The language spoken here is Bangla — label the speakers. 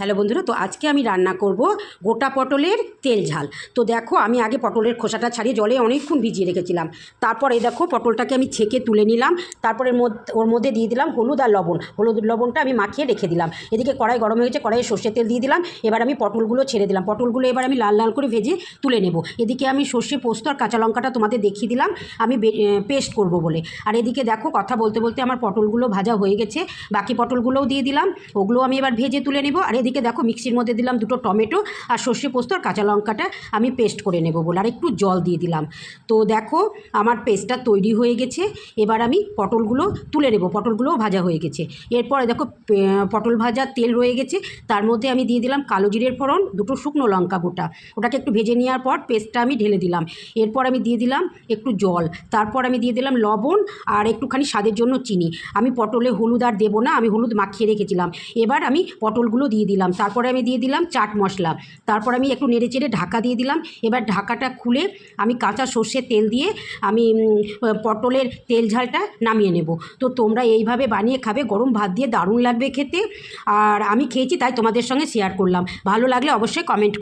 Speaker 1: হ্যালো বন্ধুরা, তো আজকে আমি রান্না করব গোটা পটলের তেল ঝাল। তো দেখো, আমি আগে পটলের খোসাটা ছাড়িয়ে জলে অনেকক্ষণ ভিজিয়ে রেখেছিলাম। তারপর দেখো, পটলটাকে আমি ছেঁকে তুলে নিলাম। তারপর ওর মধ্যে দিয়ে দিলাম হলুদ আর লবণ। হলুদ, লবণটা আমি মাখিয়ে রেখে দিলাম। এদিকে কড়াই গরম হয়েছে, কড়াইয়ে সর্ষের তেল দিয়ে দিলাম। এবার আমি পটলগুলো ছেড়ে দিলাম। পটলগুলো এবার আমি লাল লাল করে ভেজে তুলে নেব। এদিকে আমি সর্ষে পোস্ত আর কাঁচা লঙ্কাটা তোমাদের দেখিয়ে দিলাম। আমি পেস্ট করব বলে। আর এদিকে দেখো, কথা বলতে বলতে আমার পটলগুলো ভাজা হয়ে গেছে। বাকি পটলগুলোও দিয়ে দিলাম। ওগুলো আমি এবার ভেজে তুলে নেব। আর এদিকে দেখো মিক্সির মধ্যে দিলাম দুটো টমেটো আর সর্ষে পোস্ত আর কাঁচা লঙ্কাটা আমি পেস্ট করে নেব বলে। আর একটু জল দিয়ে দিলাম। তো দেখো আমার পেস্টটা তৈরি হয়ে গেছে। এবার আমি পটলগুলো তুলে নেব। পটলগুলোও ভাজা হয়ে গেছে। এরপরে দেখো পটল ভাজা তেল রয়ে গেছে। তার মধ্যে আমি দিয়ে দিলাম কালো জিরের ফোড়ন, দুটো শুকনো লঙ্কা গোটা। ওটাকে একটু ভেজে নেওয়ার পর পেস্টটা আমি ঢেলে দিলাম। এরপর আমি দিয়ে দিলাম একটু জল। তারপর আমি দিয়ে দিলাম লবণ আর একটুখানি স্বাদের জন্য চিনি। আমি পটলে হলুদ আর দেবো না, আমি হলুদ মাখিয়ে রেখেছিলাম। এবার আমি পটলগুলো দিয়ে দিলাম। তারপরে আমি দিয়ে দিলাম চাট মশলা। তারপর আমি একটু নেড়ে চেড়ে ঢাকা দিয়ে দিলাম। এবার ঢাকাটা খুলে আমি কাঁচা সর্ষের তেল দিয়ে আমি পটলের তেল ঝালটা নামিয়ে নেব। তো তোমরা এইভাবে বানিয়ে খাবে। গরম ভাত দিয়ে দারুণ লাগবে খেতে। আর আমি খেয়েছি, তাই তোমাদের সঙ্গে শেয়ার করলাম। ভালো লাগলে অবশ্যই কমেন্ট